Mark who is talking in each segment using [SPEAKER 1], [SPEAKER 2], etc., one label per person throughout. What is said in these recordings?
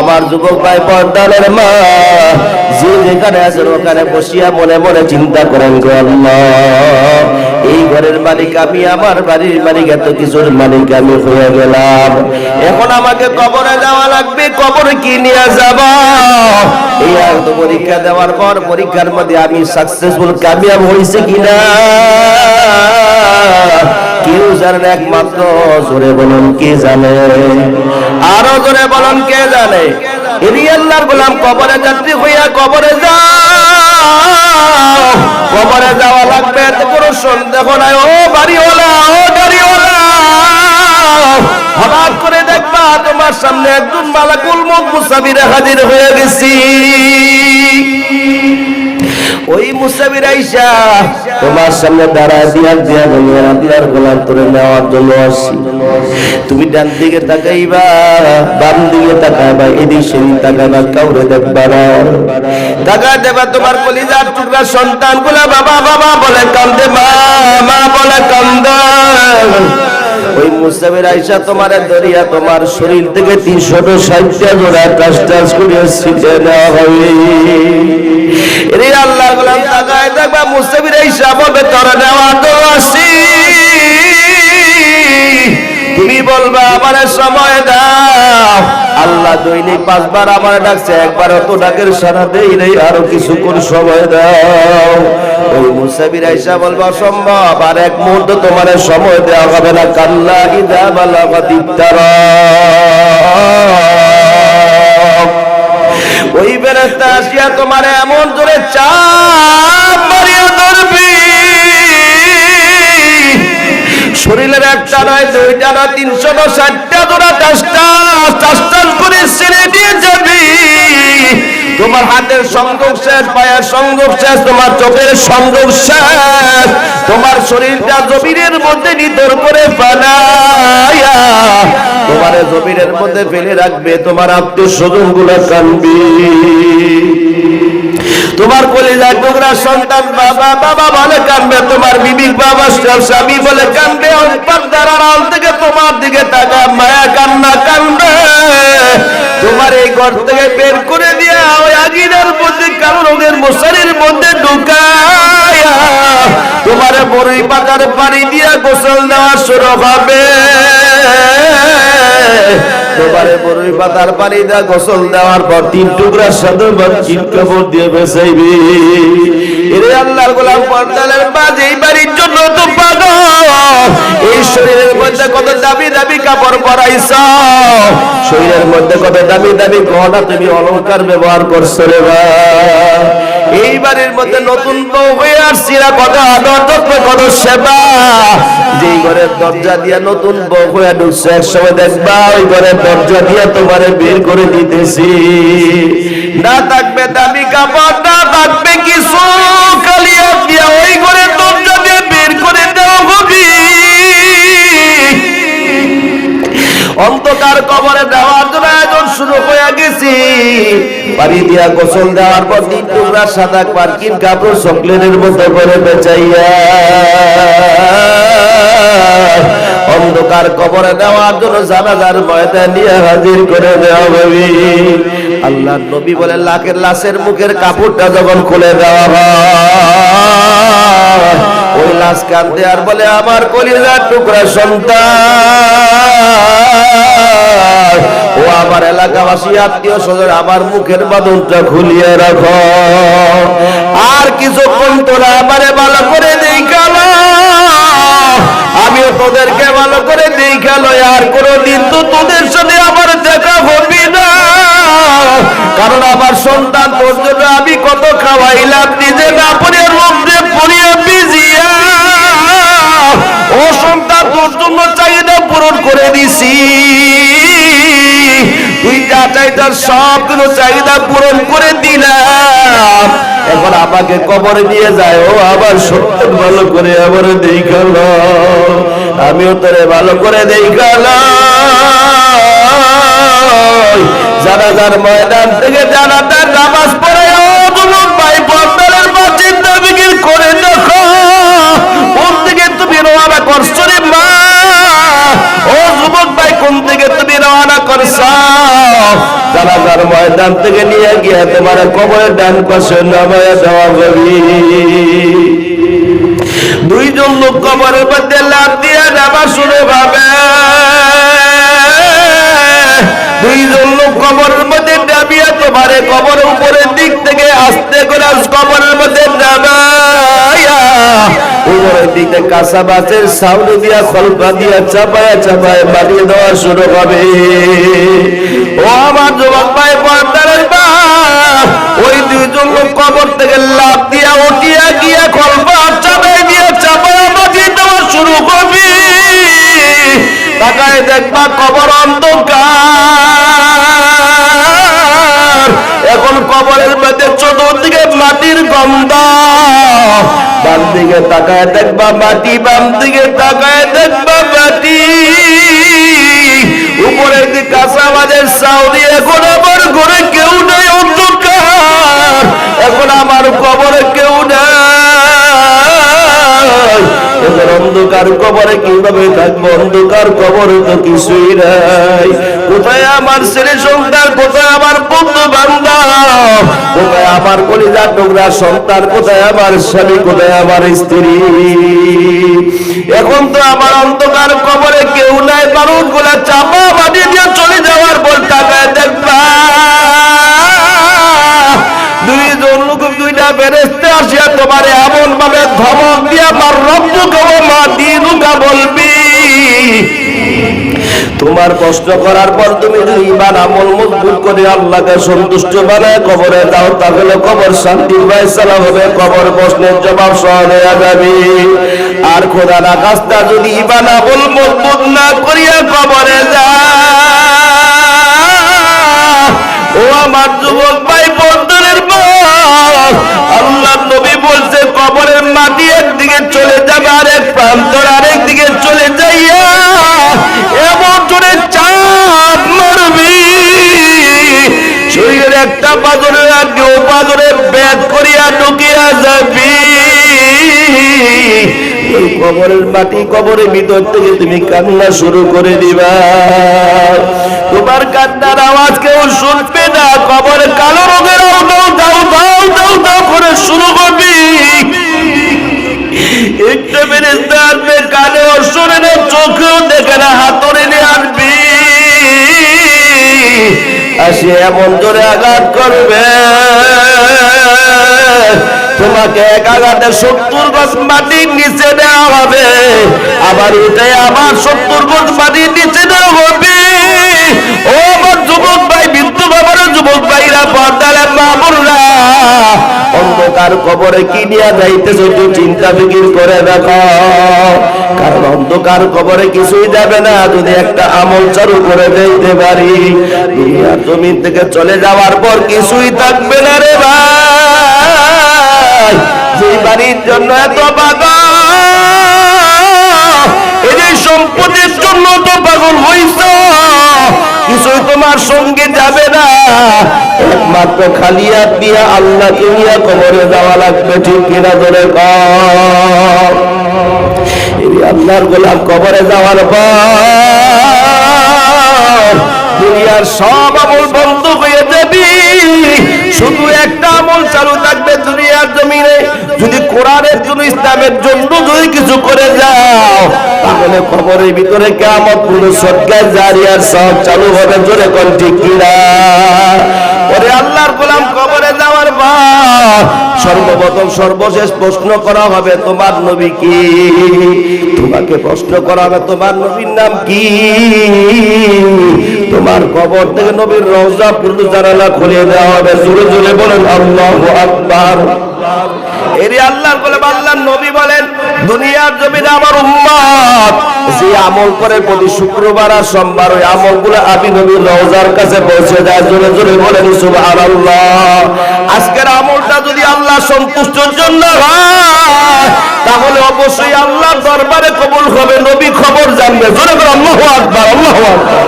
[SPEAKER 1] আমার যুবক ভাই পর্দানের মা, যে যেখানে আছেন ওখানে বসিয়া মনে মনে চিন্তা করেন এই ঘরের মালিক আমি, আমার বাড়ির মালিক, এত কিছুর মালিক আমি হয়ে গেলাম। এখন আমাকে কবরে যাওয়া লাগবে, কবরে কি নিয়ে যাব? এই আর পরীক্ষা দেওয়ার পর পরীক্ষার মধ্যে আমি সাকসেসফুল কামিয়াব হয়েছে কিনা? কেউ জানেন একমাত্র, জোরে বলুন, কে জানে? আরও জোরে বলুন, কে জানে? এরি আল্লাহর গোলাম, কবরে যাত্রী হইয়া কবরে যাও। কবরে যাওয়া লাগবে কোনো সন্দেহ নাই। ও বাড়িওয়ালা, ও গাড়িওয়ালা। হঠাৎ করে দেখবা তোমার সামনে একজন মালাকুল মুখ মুসাফিরে হাজির হয়ে গেছি। ওই মুসাবির আইসা তোমার সামনে দাঁড়ায় দিয়া দিয়া বলিয়া দিয়ার গোলাম তোরে নেওয়ার জন্য আসি তুমি ডান দিকে তাকাইবা, বাম দিকে তাকাইবা, এদিক সেদিক তাকাইবা, কাউরে দেখবা না। তাকা দেবা তোমার কলিজার টুকরা সন্তানগুলা বাবা বাবা বলে কান্দে, মা মা বলে কান্দে। ওই মুসাফির আইসা তোমার দরিয়া তোমার শরীর থেকে তিনশো ষাটটা জোড়া টাস টাস করে ছিটে নেওয়া হবে তাকায় দেখবা মুসাফির আইসা বলবে তোরা নেওয়া তো আসি। তুমি বলবা, আমার সময় দাও। আল্লাহ দৈনিক পাঁচবার আমার ডাকছে একবার অত ডাকের সারা দেই নেই, আরও কিছুক্ষণ সময় দাও। ওই মুসাবির আইসা বলবা, অসম্ভব, আর এক মুহূর্ত তোমার সময় দেওয়া হবে না। কাল্লা ইদা বালাগাতিত্তারা ওই বেরেস্তা আসিয়া তোমার এমন জোরে চাপ মারিয়া ধরবি। শরীরের একটা নয়, দুইটা নয়, তিনশো নয়, ষাটটা জোড়া চাষটা চাষটা করে ছেড়ে দিয়ে যাবি। তোমার হাতের সংযোগ শেষ, পায়ের সংযোগ শেষ, তোমার চোখের সংযোগ শেষ। তোমার শরীরটা জমিনের মধ্যে নিতর করে ফেলাইয়া, তোমার জমিনের মধ্যে ফেলে রাখবে, তোমার আত্মীয় স্বজনগুলো কানবি। তোমার কলিজার টুকরা সন্তান, বাবা বাবা বলে কানবে, তোমার বিবি বাবা স্বামী বলে কানবে পর্দার আড়াল থেকে তোমার দিকে তাকা মায়া কান্না কানবে। তোমার এই ঘর থেকে বের করে দিয়া ওই আগিনার মধ্যে কারও রোগের মশারির মধ্যে ঢুকায়া। তোমার বড়ই পাতার পানি দিয়া গোসল দেওয়া শুরু হবে। পাতার পানি দা গোসল দেওয়ার পর তিন টুকরা সাদর চিন কাপড় দিয়ে বেসাইবি এরে আল্লাহর গোলাম পর্দালের এই বাড়ির জন্য তো পাগল। এই শরীরের মধ্যে কত দামি দামি কাপড় পরাইছ? শরীরের মধ্যে কত দামি দামি গহনা তুমি অলংকার ব্যবহার করছ রে বা এই বাড়ির মধ্যে নতুন বউ হয়ে আসছি না কত আদর কত সেবা। যেই ঘরের দরজা দিয়া নতুন বউ হয়ে ঢুকছে এক সময় দেখবা ওই ঘরের দরজা দিয়া তোমারে বের করে দিতেছি। না থাকবে দামি কাপড়, না থাকবে কিছু কালিয়া দিয়া ওই ঘরের দরজা দিয়ে বের করে দেওয়া হবে। অন্ধকার কবরে দেওয়ার জন্য আয়োজন শুরু হয়ে গেছি। পানি দিয়া গোসল দেওয়ার পর তিন টুকরা সাদা পার্কিং কাপড় চকলেটের মতো করে বেচাইয়া। অন্ধকার কবরে দেওয়ার জন্য জানাজার ময়দান নিয়ে হাজির করে দেওয়া হবে আল্লাহ নবী বলে, লাখের লাশের মুখের কাপড়টা যখন খুলে দেওয়া হয় লাশ কান্দে আর বলে, আমার কলিজার টুকরা সন্তান। ও আমার এলাকাবাসী, আত্মীয় স্বজন, আমার মুখের বাদনটা খুলিয়ে রাখো। আর কিছুক্ষণ তোরা আমারে ভালো করে দেই কালো আমিও তোদেরকে ভালো করে দেই গেল আর কোনদিন তো তোদের সাথে আমার দেখা হবে না। কারণ আমার সন্তান তোর জন্য আমি কত খাওয়াইলাম নিজে না করে দিছি। তুই যা চাহিদা পূরণ করে দিলাম। এখন আমাকে কবরে নিয়ে যায়, ও আবার ভালো করে আবার দেখাল আমিও তোরে ভালো করে ময়দান থেকে জানাজার নামাজ পড়ে, ও ভাই, বন্দরের করে ময়দান থেকে নিয়ে গিয়ে তোমার কবরের ডান পাশে নামায় দেওয়া হবে দুইজন লোক কবরের মধ্যে লাভ দিয়ে নামা শুরু ভাবে, দুইজন লোক কবরের মধ্যে নামিয়ে তোমারে কবর উপরের দিক থেকে আস্তে করে কবরের মধ্যে নামায়া উপরের দিকে কাঁচা বাঁচের সাউন্ড দিয়া খলপা দিয়া চাপায়া চাপায় বাড়িয়ে দেওয়া শুরু হবে। ও আমার যুবক মাটির বাম দিকে তাকায় দেখবা মাটি বাম দিকে তাকায় দেখবা মাটি উপরের দিকে কাঁচা মাঝের সাউরি এখন আমার ঘরে কেউ নেই অন্ধকার। এখন আমার কবরে কেউ নেই। অন্ধকার কবরে কীভাবে থাকব? অন্ধকার কবরে তো কিছুই নাই। কোথায় আমার ছেলে সন্তান, কোথায় আমার বন্ধু বান্ধব, কোথায় আমার টুকরা সন্তান, কোথায় আমার স্বামী, কোথায় আমার স্ত্রী? এখন তো আমার অন্ধকার কবরে কেউ নাই বারুদগুলা চাপা মাটি দিয়ে চলে যাওয়ার পর টাকায় দেখবা। দুইজন লোক দুইটা বেরেস্তে আসিয়া তোমারে এমন ভাবে ধমক দিয়া আমার রব্বু তোমার কষ্ট করার পর তুমি যদি ইমান আমল মজবুত করে আল্লাহকে সন্তুষ্ট বানায়, কবরে দাও তাহলে কবর শান্তি ফয়সালা হবে, কবর প্রশ্নের জবাব হয়ে যাবে। আর খোদা না কাজটা যদি ইমান আমল মজবুত না করিয়া কবরে যা ও আমার যুবক ভাই বন্ধুরের মা আল্লাহ নবী বলছে, কবরের মাটি একদিকে চলে যাবে, আরেক প্রান্তর শরীরের একটা পাজরে আর কেউ পাজরে ব্যাট করিয়া ঢুকিয়া যাবি। এই কবরের মাটি কবরের ভিতর থেকে তুমি কান্না শুরু করে দিবা। তোমার কান্নার আওয়াজ কেউ শুনবে না, কবর কালো রঙের আসে এমন জোরে আঘাত করবে। তোমাকে এক আঘাতে সত্তর গজ মাটির নিচে দেওয়া হবে। আবার এটাই আবার সত্তর গজ মাটির নিচে দেওয়া হবে। ও আমার যুবক ভাই, বৃদ্ধ বাবার যুবক ভাইরা পর্দালে মামুররা অন্ধকার কবরে কি নিয়ে যাইতেছ একটু চিন্তা ফিকির করে দেখো। কারণ অন্ধকার কবরে কিছুই যাবে না। যদি একটা আমল চালু করে দিতে পারি দুনিয়ার জমিন থেকে চলে যাওয়ার পর কিছুই থাকবে না রে ভাই। বাড়ির জন্য এত এই সম্পদের জন্য তো পাগল হইছ, কিছুই তোমার সঙ্গে যাবে না। একমাত্র খালি দিয়া আল্লাহকে নিয়ে কবরে যাওয়া লাগবে, ঠিক কিনা ধরে আল্লাহর গোলাম কবরে যাওয়ার পর দুনিয়ার সব আমল বন্ধ হয়ে যাবি। শুধু একটা আমল চালু থাকবে দুনিয়ার জমিনে। যদি কোরআনের জন্য, ইসলামের জন্য যদি কিছু করে যাও, তাহলে খবরের ভিতরে কেমন পুরো সরকার জারি আর সব চালু হবে জোরে কোন ঠিক কিনা? আল্লাহর গোলাম কবরে যাওয়ার পর সর্বপ্রথম সর্বশেষ প্রশ্ন করা হবে, তোমার নবী কি? তোমাকে প্রশ্ন করা হবে, তোমার নবীর নাম কি? তোমার কবর থেকে নবীর রওজা পুরো জানালা খুলে দেওয়া হবে, জোরে জোরে বলেন, আল্লাহু আকবার। এরে আল্লাহর বলে আল্লাহর নবী বলেন, দুনিয়ার জমিনে আমার উম্মত যে আমল করে প্রতি শুক্রবার আর সোমবার ওই আমলগুলো আমি নবীর রওজার কাছে পৌঁছে দেয়। জোরে জোরে বলেন, সুবহানাল্লাহ। আজকের আমলটা যদি আল্লাহ সন্তুষ্টর জন্য হয়, তাহলে অবশ্যই আল্লাহ দরবারে কবুল হবে, নবী খবর জানবে। জোরে করে আল্লাহু আকবার আল্লাহু আকবার।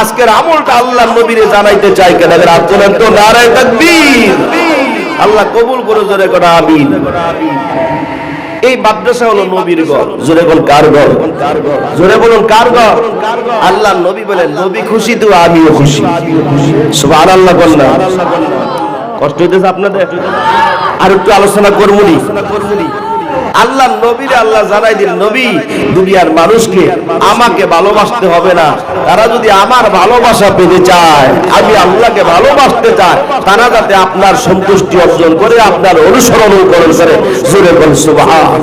[SPEAKER 1] আজকের আমলটা আল্লাহ নবীরে জানাইতে চাই কেন? রাত বলেন তো, নারায় তাকবীর। আল্লাহ কবুল করে জোরে করে আমিন। এই মাদ্রাসা হলো নবীর ঘর। জোরে বল কার ঘর? জোরে বলুন কার ঘর। আল্লাহ নবী বলেন নবী খুশি তো আমিও খুশি। সুবহানাল্লাহ না। কষ্ট হইতেছে আপনাদের? আর একটু আলোচনা করবনি আল্লাহ নবীর আল্লাহ জানাই দিন, নবী, দুনিয়ার মানুষকে আমাকে ভালোবাসতে হবে না। তারা যদি আমার ভালোবাসা পেতে চায়, আমি আল্লাহকে ভালোবাসতে চাই, তারা যাতে আপনার সন্তুষ্টি অর্জন করে, আপনার অনুসরণ করে জোরে বল, সুবহান।